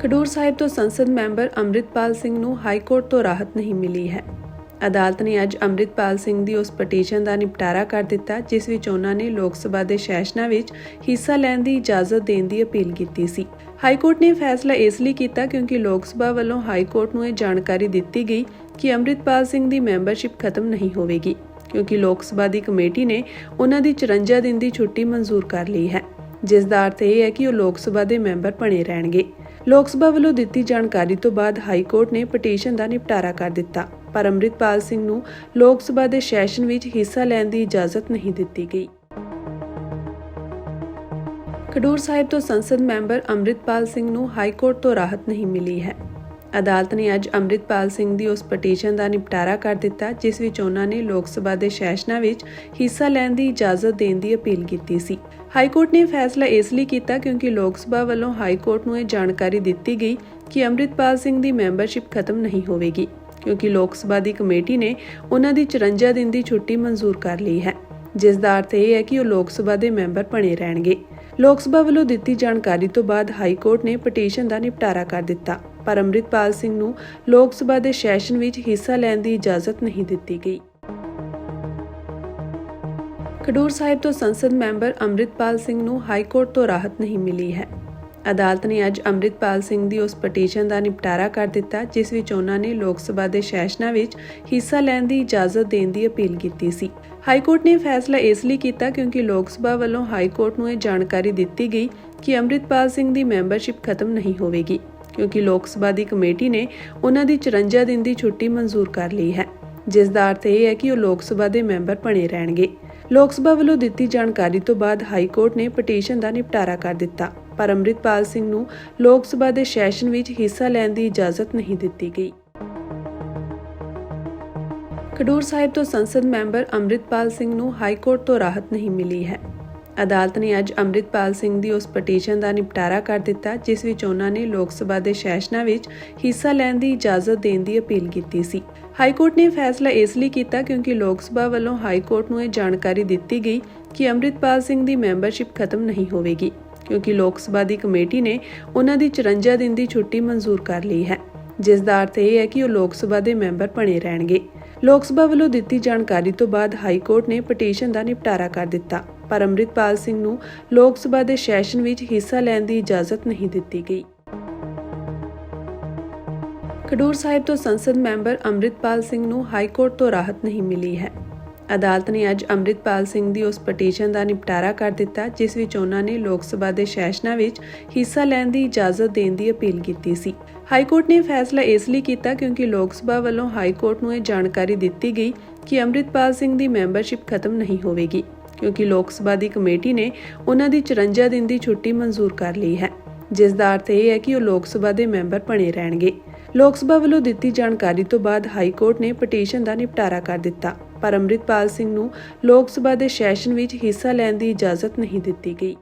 ਖਡੂਰ ਸਾਹਿਬ ਤੋਂ ਸੰਸਦ ਮੈਂਬਰ ਅੰਮ੍ਰਿਤਪਾਲ ਸਿੰਘ ਨੂੰ ਹਾਈ ਕੋਰਟ ਤੋਂ ਰਾਹਤ ਨਹੀਂ ਮਿਲੀ ਹੈ। ਅਦਾਲਤ ਨੇ ਅੱਜ ਅੰਮ੍ਰਿਤਪਾਲ ਸਿੰਘ ਦੀ ਉਸ ਪਟੀਸ਼ਨ ਦਾ ਨਿਪਟਾਰਾ ਕਰ ਦਿੱਤਾ, ਜਿਸ ਵਿੱਚ ਉਹਨਾਂ ਨੇ ਲੋਕ ਸਭਾ ਦੇ ਸੈਸ਼ਨਾਂ ਵਿੱਚ ਹਿੱਸਾ ਲੈਣ ਦੀ ਇਜਾਜ਼ਤ ਦੇਣ ਦੀ ਅਪੀਲ ਕੀਤੀ ਸੀ। ਹਾਈ ਕੋਰਟ ਨੇ ਫੈਸਲਾ ਇਸ ਲਈ ਕੀਤਾ ਕਿਉਂਕਿ ਲੋਕ ਸਭਾ ਵੱਲੋਂ ਹਾਈ ਕੋਰਟ ਨੂੰ ਇਹ ਜਾਣਕਾਰੀ ਦਿੱਤੀ ਗਈ ਕਿ ਅੰਮ੍ਰਿਤਪਾਲ ਸਿੰਘ ਦੀ ਮੈਂਬਰਸ਼ਿਪ ਖਤਮ ਨਹੀਂ ਹੋਵੇਗੀ, ਕਿਉਂਕਿ ਲੋਕ ਸਭਾ ਦੀ ਕਮੇਟੀ ਨੇ ਉਹਨਾਂ ਦੀ 54 ਦਿਨ ਦੀ ਛੁੱਟੀ ਮਨਜ਼ੂਰ ਕਰ ਲਈ ਹੈ, ਜਿਸ ਦਾ ਅਰਥ ਇਹ ਹੈ ਕਿ ਉਹ ਲੋਕ ਸਭਾ ਦੇ ਮੈਂਬਰ ਬਣੇ ਰਹਿਣਗੇ। ਲੋਕ ਸਭਾ ਵੱਲੋਂ ਦਿੱਤੀ ਜਾਣਕਾਰੀ ਤੋਂ ਬਾਅਦ ਹਾਈ ਕੋਰਟ ਨੇ ਪਟੀਸ਼ਨ ਦਾ ਨਿਪਟਾਰਾ ਕਰ ਦਿੱਤਾ, ਪਰ ਅੰਮ੍ਰਿਤਪਾਲ ਸਿੰਘ ਨੂੰ ਲੋਕ ਸਭਾ ਦੇ ਸੈਸ਼ਨ ਵਿੱਚ ਹਿੱਸਾ ਲੈਣ ਦੀ ਇਜਾਜ਼ਤ ਨਹੀਂ ਦਿੱਤੀ ਗਈ। ਖਡੂਰ ਸਾਹਿਬ ਤੋਂ ਸੰਸਦ ਮੈਂਬਰ ਅੰਮ੍ਰਿਤਪਾਲ ਸਿੰਘ ਨੂੰ ਹਾਈ ਕੋਰਟ ਤੋਂ ਰਾਹਤ ਨਹੀਂ ਮਿਲੀ ਹੈ। ਅਦਾਲਤ ਨੇ ਅੱਜ ਅੰਮ੍ਰਿਤਪਾਲ ਸਿੰਘ ਦੀ ਉਸ ਪਟੀਸ਼ਨ ਦਾ ਨਿਪਟਾਰਾ ਕਰ ਦਿੱਤਾ, ਜਿਸ ਵਿੱਚ ਉਹਨਾਂ ਨੇ ਲੋਕ ਸਭਾ ਦੇ ਸੈਸ਼ਨਾਂ ਵਿੱਚ ਹਿੱਸਾ ਲੈਣ ਦੀ ਇਜਾਜ਼ਤ ਦੇਣ ਦੀ ਅਪੀਲ ਕੀਤੀ ਸੀ। ਹਾਈ ਕੋਰਟ ਨੇ ਫੈਸਲਾ ਇਸ ਲਈ ਕੀਤਾ ਕਿਉਂਕਿ ਲੋਕ ਸਭਾ ਵੱਲੋਂ ਹਾਈ ਕੋਰਟ ਨੂੰ ਇਹ ਜਾਣਕਾਰੀ ਦਿੱਤੀ ਗਈ ਕਿ ਅੰਮ੍ਰਿਤਪਾਲ ਸਿੰਘ ਦੀ ਮੈਂਬਰਸ਼ਿਪ ਖਤਮ ਨਹੀਂ ਹੋਵੇਗੀ, ਕਿਉਂਕਿ ਲੋਕ ਸਭਾ ਦੀ ਕਮੇਟੀ ਨੇ ਉਹਨਾਂ ਦੀ 54 ਦਿਨ ਦੀ ਛੁੱਟੀ ਮਨਜ਼ੂਰ ਕਰ ਲਈ ਹੈ, ਜਿਸ ਦਾ ਅਰਥ ਇਹ ਹੈ ਕਿ ਉਹ ਲੋਕ ਸਭਾ ਦੇ ਮੈਂਬਰ ਬਣੇ ਰਹਿਣਗੇ। ਲੋਕ ਸਭਾ ਵੱਲੋਂ ਦਿੱਤੀ ਜਾਣਕਾਰੀ ਤੋਂ ਬਾਅਦ ਹਾਈ ਕੋਰਟ ਨੇ ਪਟੀਸ਼ਨ ਦਾ ਨਿਪਟਾਰਾ ਕਰ ਦਿੱਤਾ, ਪਰ ਅੰਮ੍ਰਿਤਪਾਲ ਸਿੰਘ ਨੂੰ ਲੋਕ ਸਭਾ ਦੇ ਸੈਸ਼ਨ ਵਿੱਚ ਹਿੱਸਾ ਲੈਣ ਦੀ ਇਜਾਜ਼ਤ ਨਹੀਂ ਦਿੱਤੀ ਗਈ। ਖਡੂਰ ਸਾਹਿਬ ਤੋਂ ਸੰਸਦ ਮੈਂਬਰ ਅੰਮ੍ਰਿਤਪਾਲ ਸਿੰਘ ਨੂੰ ਹਾਈ ਕੋਰਟ ਤੋਂ ਰਾਹਤ ਨਹੀਂ ਮਿਲੀ ਹੈ। ਅਦਾਲਤ ਨੇ ਅੱਜ ਅੰਮ੍ਰਿਤਪਾਲ ਸਿੰਘ ਦੀ ਉਸ ਪਟੀਸ਼ਨ ਦਾ ਨਿਪਟਾਰਾ ਕਰ ਦਿੱਤਾ, ਜਿਸ ਵਿੱਚ ਉਹਨਾਂ ਨੇ ਲੋਕ ਸਭਾ ਦੇ ਸੈਸ਼ਨਾਂ ਵਿੱਚ ਹਿੱਸਾ ਲੈਣ ਦੀ ਇਜਾਜ਼ਤ ਦੇਣ ਦੀ ਅਪੀਲ ਕੀਤੀ ਸੀ। ਹਾਈ ਕੋਰਟ ਨੇ ਫੈਸਲਾ ਇਸ ਲਈ ਕੀਤਾ ਕਿਉਂਕਿ ਲੋਕ ਸਭਾ ਵੱਲੋਂ ਹਾਈ ਕੋਰਟ ਨੂੰ ਇਹ ਜਾਣਕਾਰੀ ਦਿੱਤੀ ਗਈ ਕਿ ਅੰਮ੍ਰਿਤਪਾਲ ਸਿੰਘ ਦੀ ਮੈਂਬਰਸ਼ਿਪ ਖਤਮ ਨਹੀਂ ਹੋਵੇਗੀ, ਕਿਉਂਕਿ ਲੋਕ ਸਭਾ ਦੀ ਕਮੇਟੀ ਨੇ ਉਹਨਾਂ ਦੀ 54 ਦਿਨ ਦੀ ਛੁੱਟੀ ਮਨਜ਼ੂਰ ਕਰ ਲਈ ਹੈ। ਜਿਸ ਦਾ ਅਰਥ ਇਹ ਹੈ ਕਿ ਉਹ ਲੋਕ ਸਭਾ ਦੇ ਮੈਂਬਰ ਬਣੇ ਰਹਿਣਗੇ। ਲੋਕ ਸਭਾ ਵੱਲੋਂ ਦਿੱਤੀ ਜਾਣਕਾਰੀ ਤੋਂ ਬਾਅਦ ਹਾਈ ਕੋਰਟ ਨੇ ਪਟੀਸ਼ਨ ਦਾ ਨਿਪਟਾਰਾ ਕਰ ਦਿੱਤਾ। ਪਰ ਅੰਮ੍ਰਿਤਪਾਲ ਸਿੰਘ ਨੂੰ ਲੋਕ ਸਭਾ ਦੇ ਸੈਸ਼ਨ ਵਿੱਚ ਹਿੱਸਾ ਲੈਣ ਦੀ ਇਜਾਜ਼ਤ ਨਹੀਂ ਦਿੱਤੀ ਗਈ। ਖਡੂਰ ਸਾਹਿਬ ਤੋਂ ਸੰਸਦ ਮੈਂਬਰ ਅੰਮ੍ਰਿਤਪਾਲ ਸਿੰਘ ਨੂੰ ਹਾਈ ਕੋਰਟ ਤੋਂ ਰਾਹਤ ਨਹੀਂ ਮਿਲੀ ਹੈ। ਅਦਾਲਤ ਨੇ ਅੱਜ ਅੰਮ੍ਰਿਤਪਾਲ ਸਿੰਘ ਦੀ ਉਸ ਪਟੀਸ਼ਨ ਦਾ ਨਿਪਟਾਰਾ ਕਰ ਦਿੱਤਾ, ਜਿਸ ਵਿੱਚ ਉਹਨਾਂ ਨੇ ਲੋਕ ਸਭਾ ਦੇ ਸੈਸ਼ਨਾਂ ਵਿੱਚ ਹਿੱਸਾ ਲੈਣ ਦੀ ਇਜਾਜ਼ਤ ਦੇਣ ਦੀ ਅਪੀਲ ਕੀਤੀ ਸੀ। ਹਾਈ ਕੋਰਟ ਨੇ ਫੈਸਲਾ ਇਸ ਲਈ ਕੀਤਾ ਕਿਉਂਕਿ ਲੋਕ ਸਭਾ ਵੱਲੋਂ ਹਾਈ ਕੋਰਟ ਨੂੰ ਇਹ ਜਾਣਕਾਰੀ ਦਿੱਤੀ ਗਈ ਕਿ ਅੰਮ੍ਰਿਤਪਾਲ ਸਿੰਘ ਦੀ ਮੈਂਬਰਸ਼ਿਪ ਖਤਮ ਨਹੀਂ ਹੋਵੇਗੀ, ਕਿਉਂਕਿ ਲੋਕ ਸਭਾ ਦੀ ਕਮੇਟੀ ਨੇ ਉਹਨਾਂ ਦੀ 54 ਦਿਨ ਦੀ ਛੁੱਟੀ ਮਨਜ਼ੂਰ ਕਰ ਲਈ ਹੈ। ਜਿਸ ਦਾ ਅਰਥ ਇਹ ਹੈ ਕਿ ਉਹ ਲੋਕ ਸਭਾ ਦੇ ਮੈਂਬਰ ਬਣੇ ਰਹਿਣਗੇ। ਲੋਕ ਸਭਾ ਵੱਲੋਂ ਦਿੱਤੀ ਜਾਣਕਾਰੀ ਤੋਂ ਬਾਅਦ ਹਾਈ ਕੋਰਟ ਨੇ ਪਟੀਸ਼ਨ ਦਾ ਨਿਪਟਾਰਾ ਕਰ ਦਿੱਤਾ। ਪਰ ਅੰਮ੍ਰਿਤਪਾਲ ਸਿੰਘ ਨੂੰ ਲੋਕ ਸਭਾ ਦੇ ਸੈਸ਼ਨ ਵਿੱਚ ਹਿੱਸਾ ਲੈਣ ਦੀ ਇਜਾਜ਼ਤ ਨਹੀਂ ਦਿੱਤੀ ਗਈ। ਖਡੂਰ ਸਾਹਿਬ ਤੋਂ ਸੰਸਦ ਮੈਂਬਰ ਅੰਮ੍ਰਿਤਪਾਲ ਸਿੰਘ ਨੂੰ ਹਾਈ ਕੋਰਟ ਤੋਂ ਰਾਹਤ ਨਹੀਂ ਮਿਲੀ ਹੈ। ਅਦਾਲਤ ਨੇ ਅੱਜ ਅੰਮ੍ਰਿਤਪਾਲ ਸਿੰਘ ਦੀ ਉਸ ਪਟੀਸ਼ਨ ਦਾ ਨਿਪਟਾਰਾ ਕਰ ਦਿੱਤਾ, ਜਿਸ ਵਿੱਚ ਉਹਨਾਂ ਨੇ ਲੋਕ ਸਭਾ ਦੇ ਸੈਸ਼ਨਾਂ ਵਿੱਚ ਹਿੱਸਾ ਲੈਣ ਦੀ ਇਜਾਜ਼ਤ ਦੇਣ ਦੀ ਅਪੀਲ ਕੀਤੀ ਸੀ। ਹਾਈ ਕੋਰਟ ਨੇ ਫੈਸਲਾ ਇਸ ਲਈ ਕੀਤਾ ਕਿਉਂਕਿ ਲੋਕ ਸਭਾ ਵੱਲੋਂ ਹਾਈ ਕੋਰਟ ਨੂੰ ਇਹ ਜਾਣਕਾਰੀ ਦਿੱਤੀ ਗਈ ਕਿ ਅੰਮ੍ਰਿਤਪਾਲ ਸਿੰਘ ਦੀ ਮੈਂਬਰਸ਼ਿਪ ਖਤਮ ਨਹੀਂ ਹੋਵੇਗੀ, ਕਿਉਂਕਿ ਲੋਕ ਸਭਾ ਦੀ ਕਮੇਟੀ ਨੇ ਉਹਨਾਂ ਦੀ 54 ਦਿਨ ਦੀ ਛੁੱਟੀ ਮਨਜ਼ੂਰ ਕਰ ਲਈ ਹੈ, ਜਿਸ ਦਾ ਅਰਥ ਇਹ ਹੈ ਕਿ ਉਹ ਲੋਕ ਸਭਾ ਦੇ ਮੈਂਬਰ ਬਣੇ ਰਹਿਣਗੇ। ਲੋਕ ਸਭਾ ਵੱਲੋਂ ਦਿੱਤੀ ਜਾਣਕਾਰੀ ਤੋਂ ਬਾਅਦ ਹਾਈ ਕੋਰਟ ਨੇ ਪਟੀਸ਼ਨ ਦਾ ਨਿਪਟਾਰਾ ਕਰ ਦਿੱਤਾ। ਪਰ ਅੰਮ੍ਰਿਤਪਾਲ ਸਿੰਘ ਨੂੰ ਲੋਕ ਸਭਾ ਦੇ ਸੈਸ਼ਨ ਵਿੱਚ ਹਿੱਸਾ ਲੈਣ ਦੀ ਇਜਾਜ਼ਤ ਨਹੀਂ ਦਿੱਤੀ ਗਈ।